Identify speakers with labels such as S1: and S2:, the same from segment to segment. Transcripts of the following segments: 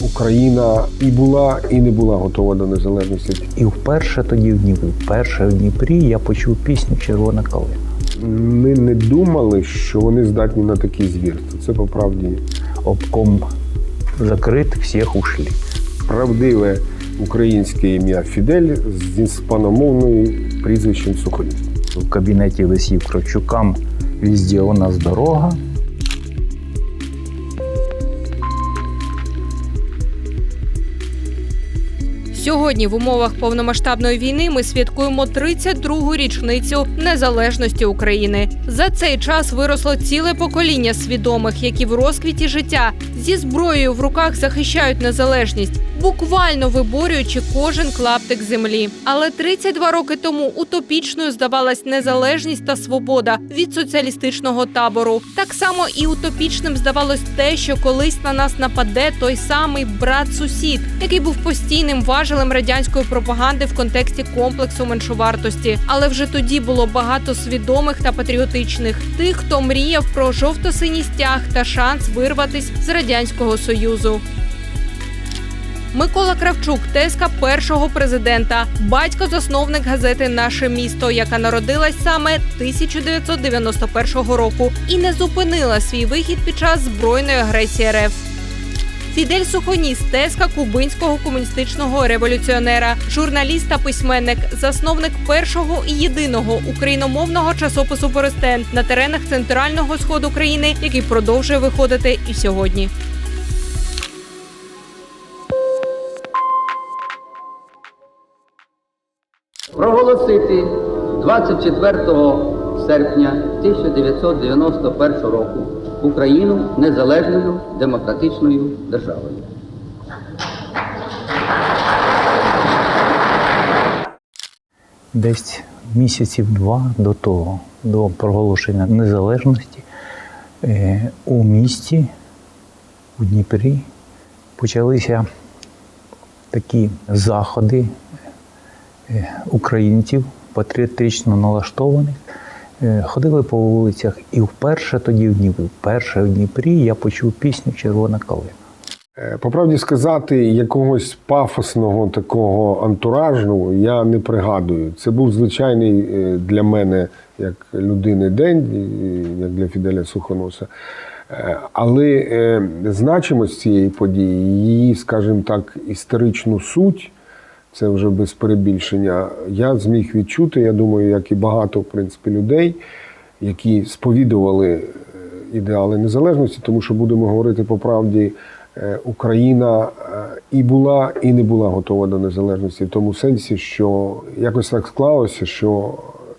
S1: Україна і була, і не була готова до незалежності.
S2: І вперше тоді в Дніпрі, вперше в Дніпрі я почув пісню Червона калина.
S1: Ми не думали, що вони здатні на такі звірства. Це по правді
S2: Обком закрит, всіх ушли.
S1: правдиве українське ім'я Фідель з іспаномовною прізвищем Сухоніс.
S2: В кабінеті висів Кравчукам везде у нас дорога.
S3: Сьогодні в умовах повномасштабної війни ми святкуємо 32-гу річницю незалежності України. За цей час виросло ціле покоління свідомих, які в розквіті життя зі зброєю в руках захищають незалежність, буквально виборюючи кожен клаптик землі. Але 32 роки тому утопічною здавалась незалежність та свобода від соціалістичного табору. Так само і утопічним здавалось те, що колись на нас нападе той самий брат-сусід, який був постійним важелем радянської пропаганди в контексті комплексу меншовартості. Але вже тоді було багато свідомих та патріотичних тих, хто мріяв про жовто-синій стяг та шанс вирватись з радянського союзу. Микола Кравчук, теска першого президента, батько-засновник газети Наше місто, яка народилась саме 1991 року і не зупинила свій вихід під час збройної агресії РФ. Фідель Сухоніс, теска кубинського комуністичного революціонера, журналіст та письменник, засновник першого і єдиного україномовного часопису Боростен на теренах центрального сходу країни, який продовжує виходити і сьогодні.
S4: проголосити 24 серпня 1991 року Україну незалежною демократичною державою.
S2: Десь місяців два до того, до проголошення незалежності, е, у місті, у Дніпрі, почалися такі заходи е, українців, патріотично налаштованих. Е, Ходили по вулицях, і вперше тоді в Дніпрі, вперше в Дніпрі я почув пісню Червона калина.
S1: Е, По правді сказати, якогось пафосного такого антуражу я не пригадую. Це був звичайний е, для мене як людини день, як для Фіделя Сухоноса. Але значимость цієї події, її, скажімо так, історичну суть, це вже без перебільшення, я зміг відчути, я думаю, як і багато в принципі, людей, які сповідували е, ідеали незалежності, тому що будемо говорити по правді, е, Україна е, і була, і не була готова до незалежності в тому сенсі, що якось так склалося, що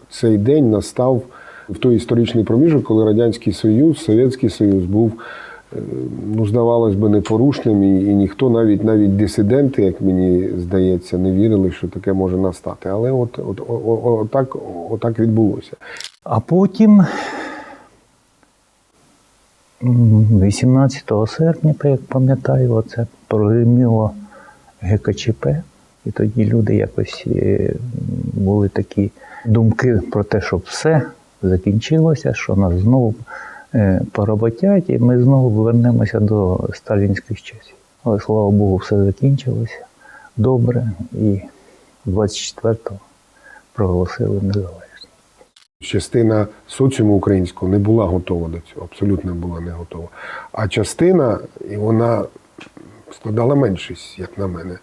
S1: цей день настав в той історичний проміжок, коли Радянський Союз, Совєтський Союз був, ну, здавалось би, непорушним, і, і ніхто, навіть навіть дисиденти, як мені здається, не вірили, що таке може настати. Але от, от, о- о- отак, отак відбулося.
S2: А потім, 18 серпня, як пам'ятаю, оце прогреміло ГКЧП. І тоді люди якось е, були такі думки про те, що все закінчилося, що нас знову е, поработять, і ми знову повернемося до сталінських часів. Але слава Богу, все закінчилося добре, і 24-го проголосили незалежність.
S1: Частина соціуму українського не була готова до цього, абсолютно була не готова. А частина, і вона складала меншість, як на мене.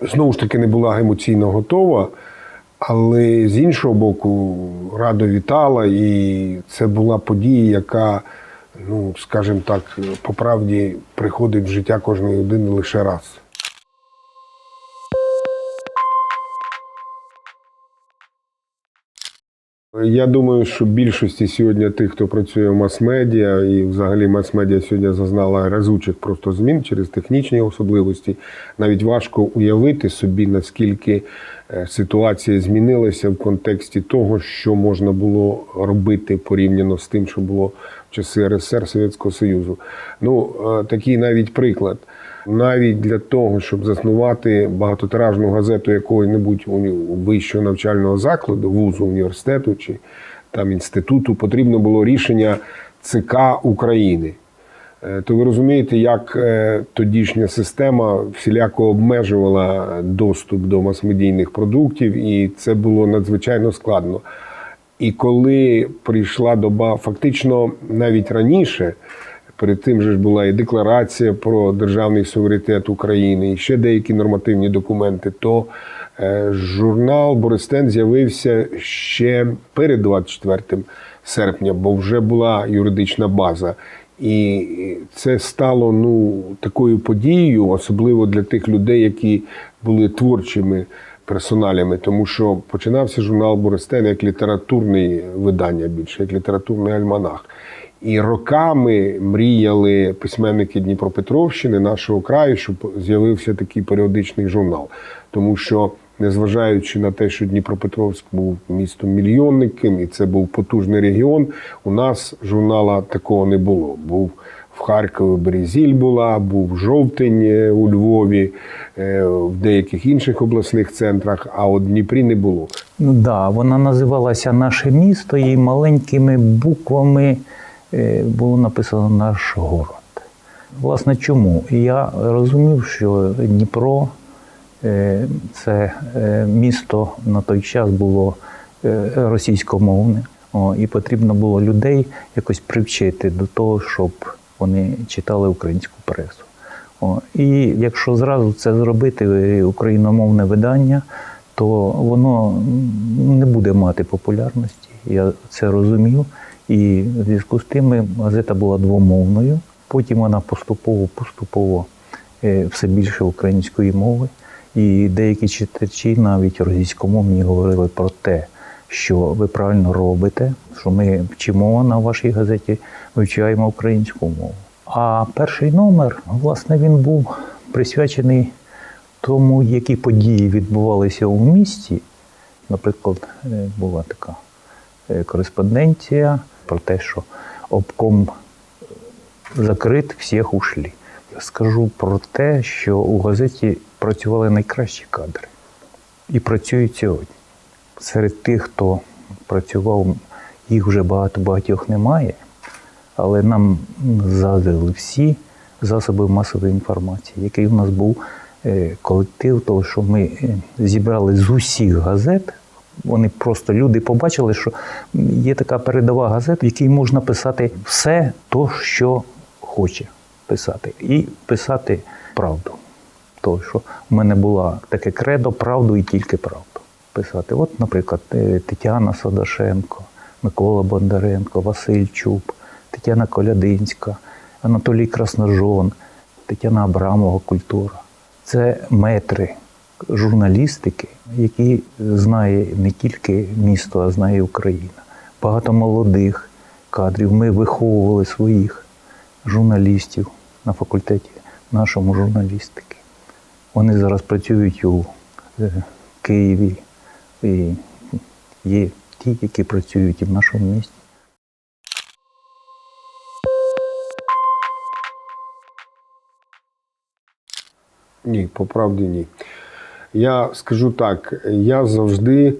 S1: Знову ж таки, не була емоційно готова, але з іншого боку, радо вітала, і це була подія, яка, ну, скажімо так, по правді приходить в життя кожної людини лише раз. Я думаю, що більшості сьогодні тих, хто працює в мас-медіа, і взагалі мас-медіа сьогодні зазнала разучих просто змін через технічні особливості. Навіть важко уявити собі, наскільки е, ситуація змінилася в контексті того, що можна було робити порівняно з тим, що було в часи РСР Совєтського Союзу. Ну, е, такий навіть приклад. Навіть для того, щоб заснувати багатотиражну газету якого-небудь вищого навчального закладу, вузу, університету чи там інституту, потрібно було рішення ЦК України. е, то ви розумієте, як е, тодішня система всіляко обмежувала доступ до мас-медійних продуктів, і це було надзвичайно складно. І коли прийшла доба, фактично навіть раніше, перед тим же ж була і декларація про державний суверенітет України, і ще деякі нормативні документи, то е, журнал Бористен з'явився ще перед 24 серпня, бо вже була юридична база. І це стало ну, такою подією, особливо для тих людей, які були творчими персоналями, тому що починався журнал Борестен як літературне видання більше, як літературний альманах. І роками мріяли письменники Дніпропетровщини, нашого краю, щоб з'явився такий періодичний журнал. Тому що, незважаючи на те, що Дніпропетровськ був містом мільйонником, і це був потужний регіон, у нас журнала такого не було. Був в Харкові Березіль була, був жовтень е, у Львові, е, в деяких інших обласних центрах, а от Дніпрі не було.
S2: Ну да, вона називалася Наше місто і маленькими буквами було написано наш город. Власне, чому? Я розумів, що Дніпро е, це е, місто на той час було е, російськомовне, і потрібно було людей якось привчити до того, щоб вони читали українську пресу. І якщо зразу це зробити е, україномовне видання, то воно не буде мати популярності. Я це розумів. І в зв'язку з тим газета була двомовною. Потім вона поступово, поступово е, все більше української мови. І деякі читачі навіть російськомовні говорили про те, що ви правильно робите, що ми вчимо на вашій газеті, вивчаємо українську мову. А перший номер, власне, він був присвячений тому, які події відбувалися у місті. Наприклад, е, була така е, кореспонденція про те, що обком закрит, всіх ушлі. Скажу про те, що у газеті працювали найкращі кадри і працюють сьогодні. Серед тих, хто працював, їх вже багато багатьох немає, але нам задали всі засоби масової інформації, який у нас був е, колектив, того, що ми е, зібрали з усіх газет. Вони просто люди побачили, що є така передова газета, в якій можна писати все то, що хоче писати, і писати правду. Тому що в мене була таке кредо правду і тільки правду писати. От, наприклад, е, Тетяна Садашенко, Микола Бондаренко, Василь Чуб, Тетяна Колядинська, Анатолій Красножон, Тетяна Абрамова культура. Це метри журналістики, які знає не тільки місто, а знає Україна. Багато молодих кадрів. Ми виховували своїх журналістів на факультеті нашому журналістики. Вони зараз працюють у е, Києві. І є ті, які працюють і в нашому місті.
S1: Ні, по правді ні. Я скажу так: я завжди,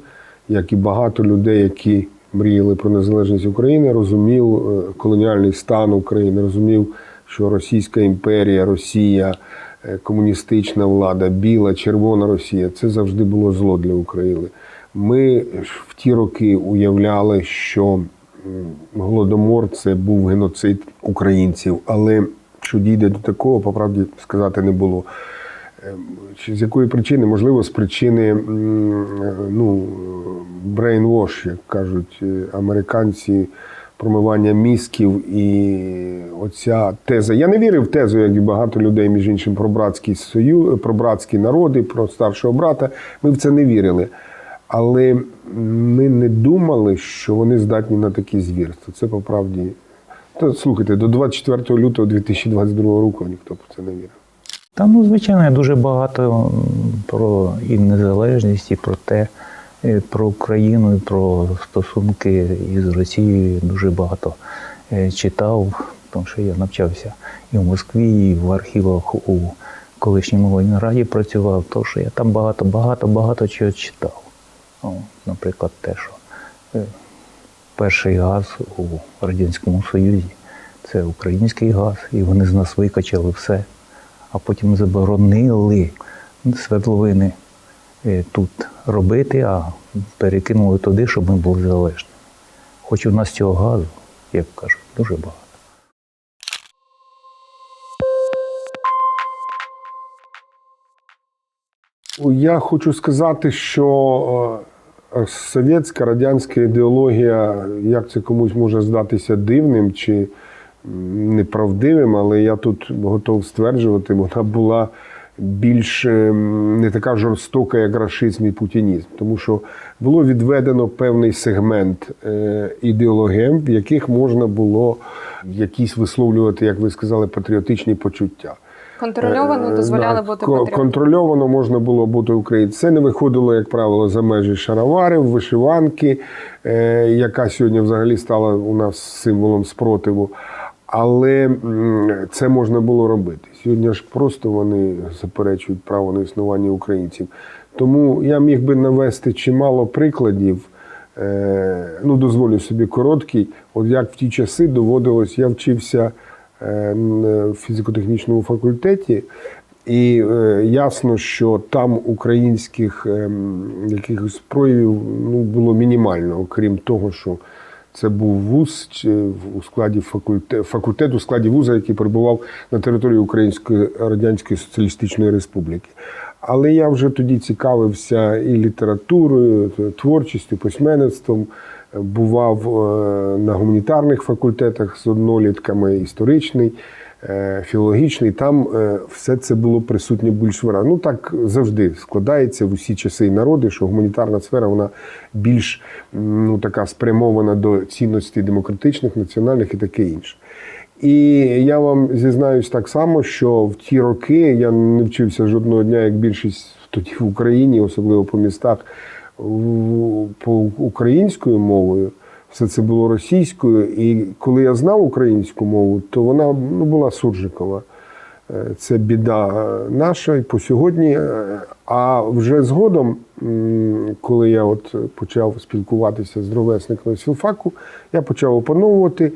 S1: як і багато людей, які мріяли про незалежність України, розумів е, колоніальний стан України, розумів, що Російська імперія, Росія, е, комуністична влада, біла, червона Росія це завжди було зло для України. Ми в ті роки уявляли, що голодомор це був геноцид українців, але що дійде до такого, по правді сказати не було. Ем, Чи з якої причини? Можливо, з причини ну, brainwash, як кажуть е, американці, промивання мізків і оця теза. Я не вірив в тезу, як і багато людей, між іншим, про братський союз, про братські народи, про старшого брата. Ми в це не вірили. Але ми не думали, що вони здатні на такі звірства. Це по правді. Та слухайте, до 24 лютого 2022 року ніхто про це не вірив.
S2: Та ну, звичайно, дуже багато про і незалежність, і про те, про Україну, і про стосунки із Росією дуже багато е, читав, тому що я навчався і в Москві, і в архівах у колишньому Ленінграді працював, тому що я там багато, багато, багато чого читав. О, наприклад, те, що е, перший газ у Радянському Союзі це український газ, і вони з нас викачали все. А потім заборонили свердловини е, тут робити, а перекинули туди, щоб ми були залежні. Хоч у нас цього газу, як кажуть, дуже багато.
S1: Я хочу сказати, що е, совєтська радянська ідеологія, як це комусь може здатися дивним чи неправдивим, але я тут готов стверджувати, вона була більш ем, не така жорстока, як рашизм і путінізм, тому що було відведено певний сегмент е, ідеологем, в яких можна було якісь висловлювати, як ви сказали, патріотичні почуття.
S5: Контрольовано
S1: Е,
S5: дозволяли бути патріотом.
S1: Контрольовано можна було бути українцем. Це не виходило, як правило, за межі шароварів, вишиванки, е, яка сьогодні взагалі стала у нас символом спротиву. Але це можна було робити. Сьогодні ж просто вони заперечують право на існування українців. Тому я міг би навести чимало прикладів. Е, ну, дозволю собі короткий. От як в ті часи доводилось, я вчився е, в фізико-технічному факультеті, і е, ясно, що там українських ем, якихось проявів ну, було мінімально, окрім того, що це був вуз у складі факультет, факультет у складі вуза, який перебував на території Української Радянської Соціалістичної Республіки. Але я вже тоді цікавився і літературою, творчістю, письменництвом. Бував е, на гуманітарних факультетах з однолітками, історичний, філологічний. Там е, все це було присутнє більш виразно. Ну так завжди складається в усі часи і народи, що гуманітарна сфера вона більш ну, така спрямована до цінностей демократичних, національних і таке інше. І я вам зізнаюсь так само, що в ті роки я не вчився жодного дня, як більшість тоді в Україні, особливо по містах, по українською мовою. Все це було російською. І коли я знав українську мову, то вона ну, була суржикова. Е, Це біда е, наша і по сьогодні. Е, А вже згодом, коли я от почав спілкуватися з ровесниками з філфаку, я почав опановувати.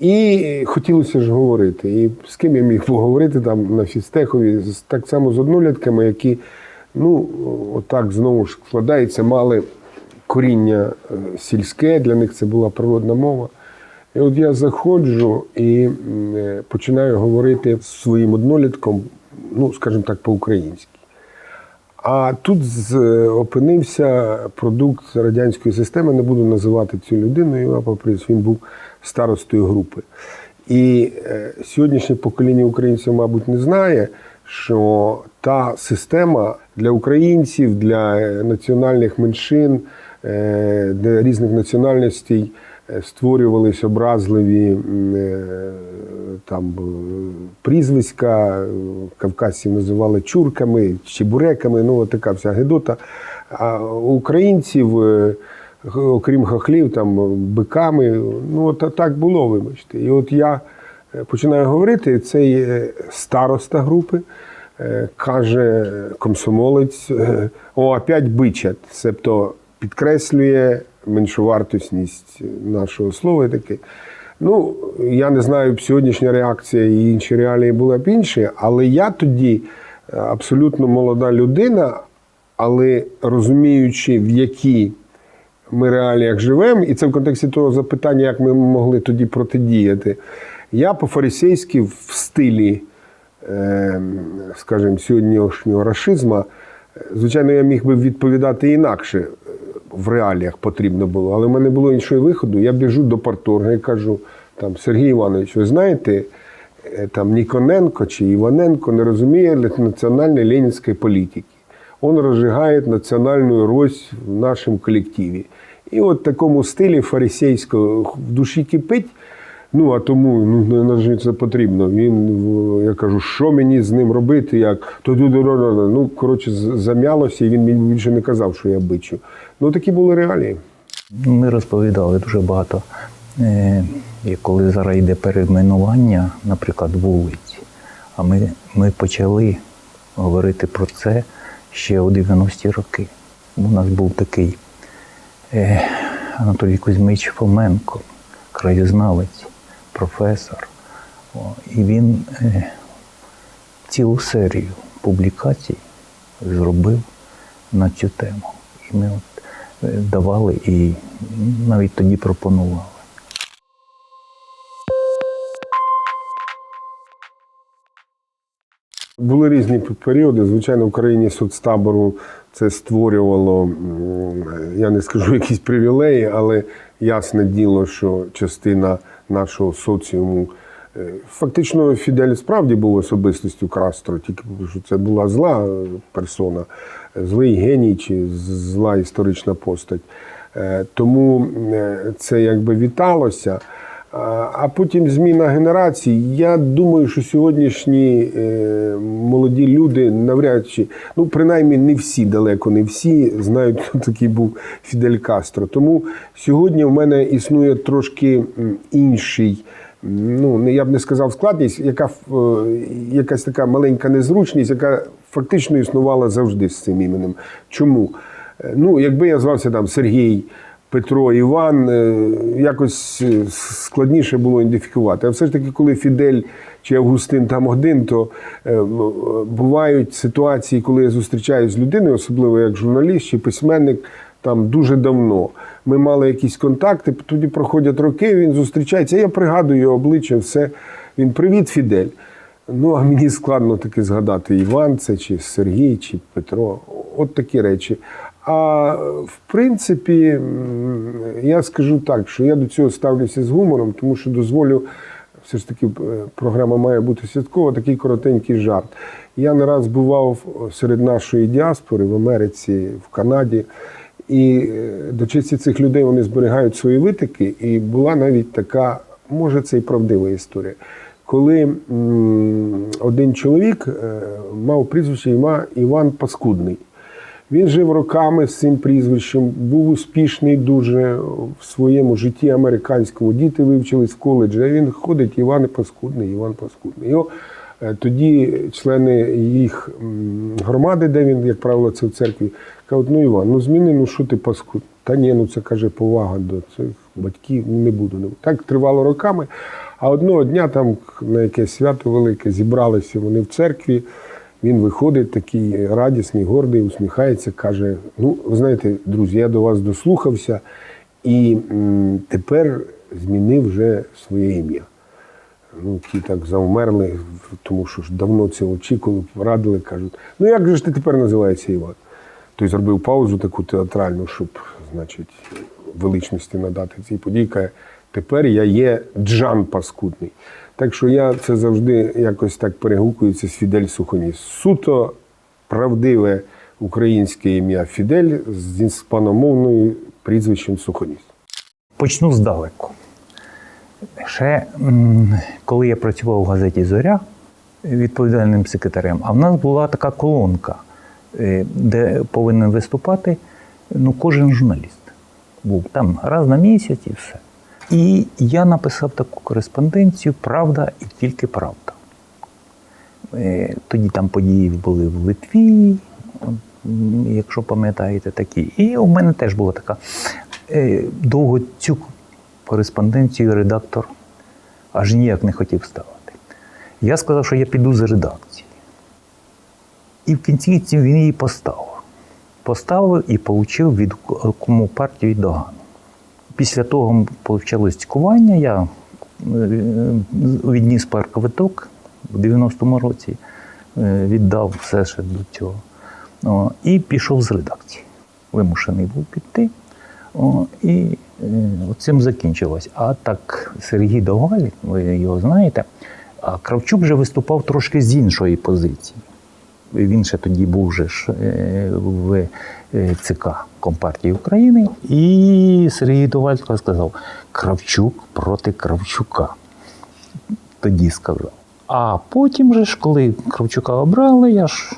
S1: І хотілося ж говорити. І з ким я міг поговорити там на фістехові, так само з однолітками, які, ну, отак знову ж складається, мали коріння е, сільське, для них це була природна мова. І от я заходжу і е, починаю говорити з своїм однолітком, ну, скажімо так, по-українськи. А тут з- опинився продукт радянської системи, не буду називати цю людину, Іван Поприс, він був старостою групи. І е, сьогоднішнє покоління українців, мабуть, не знає, що та система для українців, для е, національних меншин, е, для різних національностей е, створювались образливі е, там прізвиська, кавказців називали чурками, чебуреками, ну от така вся гедота. А українців, окрім хахлів, там биками, ну от так було, вибачте. І от я починаю говорити, цей староста групи. Каже комсомолець, о, опять бичать, себто підкреслює меншовартісність нашого слова і таке. Ну, я не знаю, б сьогоднішня реакція і інші реалії були б інші, але я тоді е, абсолютно молода людина, але розуміючи, в які ми реаліях живемо, і це в контексті того запитання, як ми могли тоді протидіяти. Я по-фарисейськи в стилі, е, скажімо, сьогоднішнього рашизма, е, звичайно, я міг би відповідати інакше. В реаліях потрібно було, але в мене було іншого виходу. Я біжу до парторга і кажу: там, Сергій Іванович, ви знаєте, е, там Ніконенко чи Іваненко не розуміє національної ленінської політики. Он розжигає національну рось в нашому колективі. І от в такому стилі фарисейського в душі кипить. Ну, а тому ну, на це потрібно. Він, я кажу, що мені з ним робити, як то ну, коротше, зам'ялося, і він мені більше не казав, що я бичу. Ну, такі були реалії.
S2: Ми розповідали дуже багато. Е, І коли зараз йде перейменування, наприклад, вулиць, а ми, ми почали говорити про це ще у 90-ті роки. У нас був такий е, Анатолій Кузьмич Фоменко, краєзнавець, професор. І він е, цілу серію публікацій зробив на цю тему. І ми от е, давали і навіть тоді пропонували.
S1: Були різні періоди. Звичайно, в країні соцтабору це створювало, я не скажу якісь привілеї, але ясне діло, що частина нашого соціуму. е, Фактично, Фідель справді був особистістю Крастро, тільки що це була зла персона, злий геній чи зла історична постать. Е, Тому е, це якби віталося. А потім зміна генерацій. Я думаю, що сьогоднішні е, молоді люди навряд чи, ну принаймні не всі, далеко не всі знають, хто такий був Фідель Кастро. Тому сьогодні в мене існує трошки інший. Ну, я б не сказав складність, яка е, якась така маленька незручність, яка фактично існувала завжди з цим іменем. Чому? Е, Ну, якби я звався там Сергій, Петро, Іван, е, якось е, складніше було ідентифікувати. А все ж таки, коли Фідель чи Августин там один, то е, е, бувають ситуації, коли я зустрічаюся з людиною, особливо як журналіст чи письменник, там дуже давно. Ми мали якісь контакти, тоді проходять роки, він зустрічається. Я пригадую його обличчя, все. Він привіт, Фідель. Ну, а мені складно таки згадати Іван це, чи Сергій, чи Петро. От такі речі. А в принципі, я скажу так, що я до цього ставлюся з гумором, тому що дозволю, все ж таки, е, програма має бути святкова, такий коротенький жарт. Я не раз бував серед нашої діаспори в Америці, в Канаді. І е, до честі цих людей вони зберігають свої витики. І була навіть така, може, це і правдива історія. Коли один чоловік е, мав прізвище Іван Паскудний. Він жив роками з цим прізвищем, був успішний дуже в своєму житті американському. Діти вивчились в коледжі, а він ходить Іван Паскудний, Іван Паскудний. Його е, тоді члени їх громади, де він, як правило, це в церкві, кажуть, ну Іван, ну зміни, ну що ти паскуд? Та ні, ну це каже повага до цих батьків, не не буду. Так тривало роками. А одного дня там на якесь свято велике зібралися вони в церкві. Він виходить такий радісний, гордий, усміхається, каже: Ну, ви знаєте, друзі, я до вас дослухався і тепер змінив вже своє ім'я. Ну, ті так завмерли, тому що ж давно це очікували, порадили, кажуть, ну як же ж ти тепер називаєшся Іван? Той зробив паузу таку театральну, щоб, значить, величності надати цій події. Каже, тепер я є Джан Паскудний. Так що я це завжди якось так перегукується з Фідель Сухоніс. Суто правдиве українське ім'я Фідель з іспаномовною прізвищем Сухоніс.
S2: Почну здалеку. Ще коли я працював у газеті Зоря відповідальним секретарем, а в нас була така колонка, е, де повинен виступати ну, кожен журналіст. Був там раз на місяць і все. І я написав таку кореспонденцію Правда і тільки правда. Е, Тоді там події були в Литві, якщо пам'ятаєте такі. І у мене теж була така. Е, Довго цю кореспонденцію редактор аж ніяк не хотів ставити. Я сказав, що я піду з редакції. І в кінці ці- він її поставив. Поставив і отримав від кому партії догану. Після того почалось цькування, я е, відніс пар квиток у 90-му році, е, віддав все ще до цього. І пішов з редакції. Вимушений був піти. І е, цим закінчилось. А так Сергій Догаль, ви його знаєте, а Кравчук вже виступав трошки з іншої позиції. Він ще тоді був вже ж е, в е, ЦК Компартії України. І Сергій Довальсько сказав: Кравчук проти Кравчука. Тоді сказав. А потім же ж, коли Кравчука обрали, я ж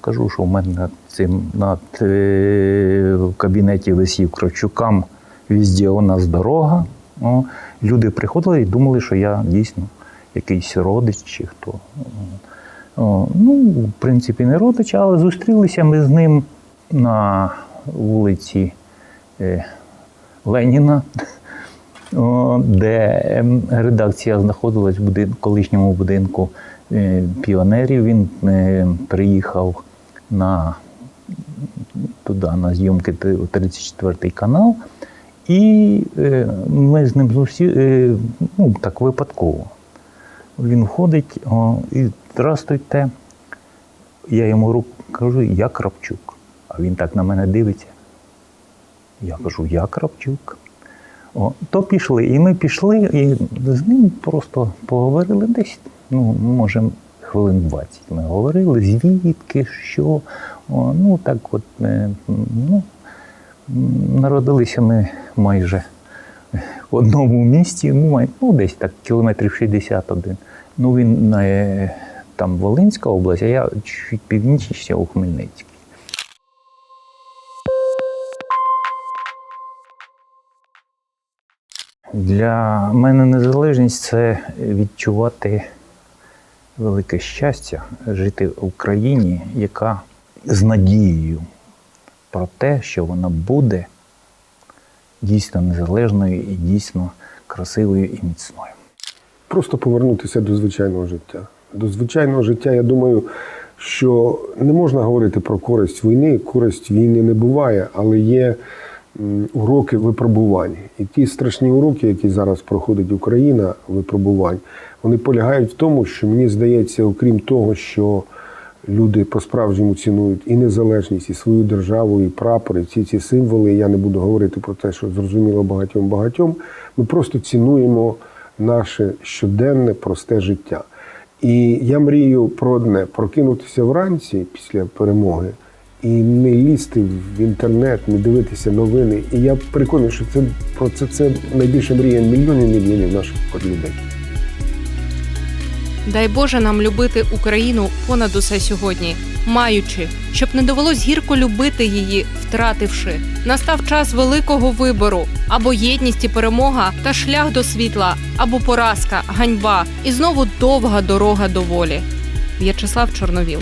S2: кажу, що в мене над цим над е, в кабінеті висів Кравчукам візді у нас дорога. О, люди приходили і думали, що я дійсно якийсь родич чи хто. Ну, в принципі, не родич, але зустрілися ми з ним на вулиці е, Леніна. де ем, редакція знаходилась в будин- колишньому будинку е, піонерів. Він е, приїхав на туди на зйомки т- у 34 канал. І ми з ним зусі, е, ну, так випадково. Він входить і здравствуйте. Я йому руку кажу, я Кравчук. А він так на мене дивиться. Я кажу, я Кравчук. О, то пішли. І ми пішли, і з ним просто поговорили десь, ну, може, хвилин 20 ми говорили, звідки, що. О, ну, так от, е, ну, народилися ми майже в одному місті, ну, ну десь так, кілометрів 61. Ну, він е, там Волинська область, а я чуть північніше у Хмельницькій. Для мене незалежність це відчувати велике щастя жити в Україні, яка з надією про те, що вона буде дійсно незалежною і дійсно красивою і міцною.
S1: Просто повернутися до звичайного життя. До звичайного життя, я думаю, що не можна говорити про користь війни. Користь війни не буває, але є уроки випробувань. І ті страшні уроки, які зараз проходить Україна, випробувань, вони полягають в тому, що мені здається, окрім того, що люди по-справжньому цінують і незалежність, і свою державу, і прапор, і всі ці символи. Я не буду говорити про те, що зрозуміло багатьом багатьом. Ми просто цінуємо наше щоденне просте життя. І я мрію про одне прокинутися вранці після перемоги і не лізти в інтернет, не дивитися новини. І я переконаний, що це про це, це найбільша мрія мільйонів мільйонів наших людей.
S3: Дай Боже нам любити Україну понад усе сьогодні, маючи, щоб не довелось гірко любити її, втративши. Настав час великого вибору або єдність і перемога та шлях до світла, або поразка, ганьба і знову довга дорога до волі. В'ячеслав Чорновіл.